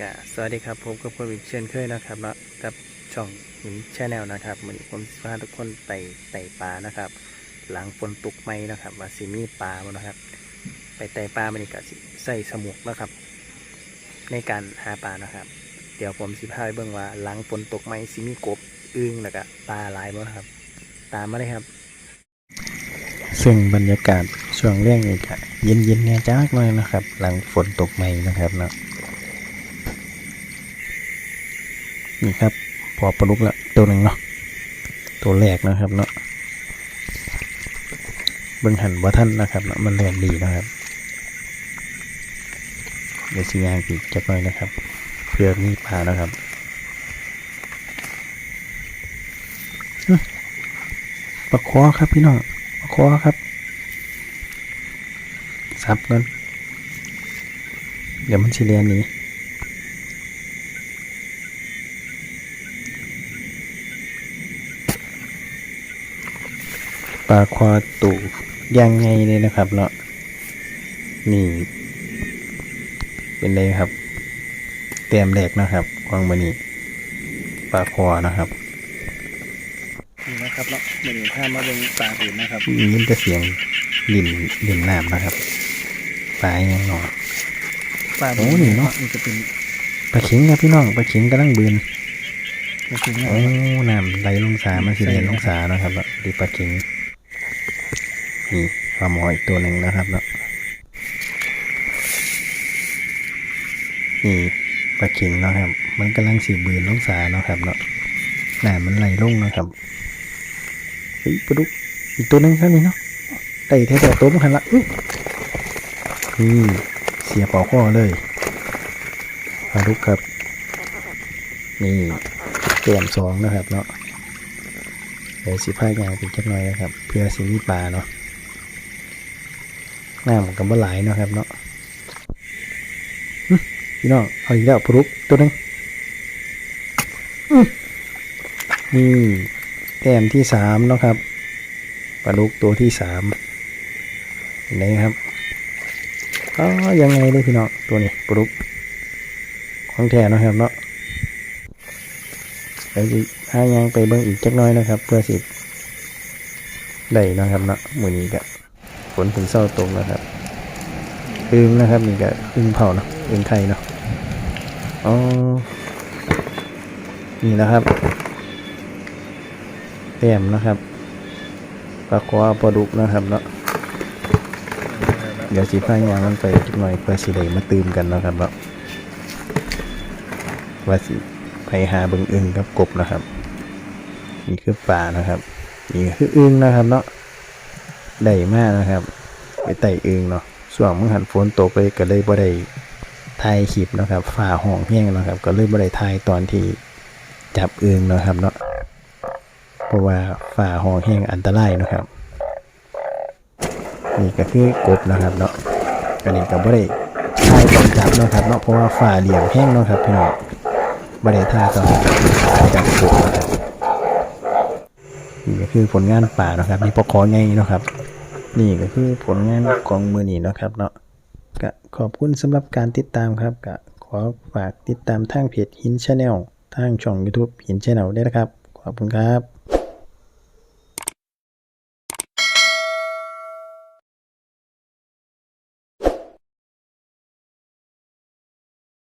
กะสวัสดีครับผมกับผมอีกเช่นเคยนะครับเนาะกับช่องหินแชนแนลนะครับวันนี้ผมจะพาทุกคนไปไต่ปลานะครับ หลังฝนตกไหมนะครับว่าสิมีปลาบ่นะครับ ไปไต่ปลามันนี่กะสิใส่สมุกนะครับ ในการหาปลานะครับ เดี๋ยวผมสิพาไปเบิ่งว่าหลังฝนตกไหมสิมีกบอึ่งแล้วก็ปลาหลายบ่นะครับ ตามมาเลยครับ ซึ่งบรรยากาศช่วงเรื่องนี้ก็เย็นๆเนี่ยจ้ากหน่อยนะครับ หลังฝนตกใหม่นะครับเนาะ นี่ครับ พอปลาลุกแล้วตัวหนึ่งเนาะตัวแรกนะครับเนาะเบิ่งหันว่าท่านนะครับเนาะมันแรงดีนะครับเดี๋ยวสิยางปีกจักหน่อยนะครับ เพื่อมีปลานะครับปลาคอครับพี่น้องปลาคอครับซับกันเดี๋ยวมันสิเรียนนี้ ปลาควาตูยังไงเลยนะครับเนาะนี่ เป็นเลยครับเตรียมแหลกนะครับวางมานี่ปลาควานะครับนี่นะครับเนาะเดี๋ยวถ้ามาเป็นปลาอื่นนะครับยินแต่เสียงลิ่นลิ่นน้ำนะครับปลาอย่างหนอปลาโอ้นี่เนาะนี่จะเป็นปลาเข็งครับพี่น้องปลาเข็งกำลังบืนปลาเข็งโอ้น้ำไหลลงสามันสิเรียนลงสานะครับเนาะดีปลาเข็ง นี่ปลาหมออีกตัวหนึ่งนะครับเนาะนี่ปลาเข็งเนาะครับ มันกำลังสีบืนลงสาเนาะครับเนาะน้ำมันไหลลงเนาะครับเฮ้ยปลาดุกอีกตัวหนึ่งครับนี่เนาะไต่แท้แต่ตัวมันหันละอื้อนี่เสียเป่าข้อเลยปลาดุกครับ นี่เตรียมสองนะครับเนาะเดี๋ยวสิพายางไปจักหน่อยนะครับ เพื่อสิมีปลาเนาะ น้ำกับบ่หลายเนาะครับเนาะพี่น้องเอาอีกแล้วปลาดุกตัวนึงนี่แต้มที่สามเนาะครับปลาดุกตัวที่สามเห็นไหมครับอ๋อยังไงเลยพี่น้องตัวนี้ปลาดุกของแท้นะครับเนาะเดี๋ยวสิพายังไปเบิ่งอีกจักน้อยนะครับ เพื่อสิได้นะครับเนาะมือนี้ก็ฝ นถึงเศร้าตกนะครับอึงนะครับนี่ก็อึงเผาเนาะอึงไข่เนาะอ๋อนี่นะครับแต้มนะครับปลาควาปลาดุกนะครับเนาะเดี๋ยวสีพายางมันไปหน่อยเพื่อสิได้มาตื่มกันนะครับเนาะว่าสิไปหาบิ่งอึ่งกับกบนะครับ นี่คือปลานะครับ นี่คืออึงนะครับเนาะ ได้มากนะครับ ไปไต่เองเนาะส่วนมึงหันฝนตกไปก็เลยบ่ได้ถ่ายคลิปนะครับฝ่าห้องแห้งนะครับ ก็เลยบ่ได้ถ่ายตอนที่จับเองนะครับเนาะเพราะว่าฝ่าห้องแห้งอันตรายนะครับ นี่ก็คือกบนะครับเนาะอันนี้ก็บ่ได้ทายตอนจับนะครับเนาะเพราะว่าฝ่าเหลี่ยมแห้งนะครับพี่น้องบ่ได้ทายตอนจับกบนะครับนี่ก็คือผลงานป่านะครับนี่ปกคอไงเนาะครับ นี่ก็คือผลงานของมือนี้เนาะครับเนาะก็ขอบคุณสำหรับการติดตามครับก็ขอฝากติดตามทางเพจหินชาแนลทางช่อง YouTube หินชาแนลได้นะครับ ขอบคุณครับ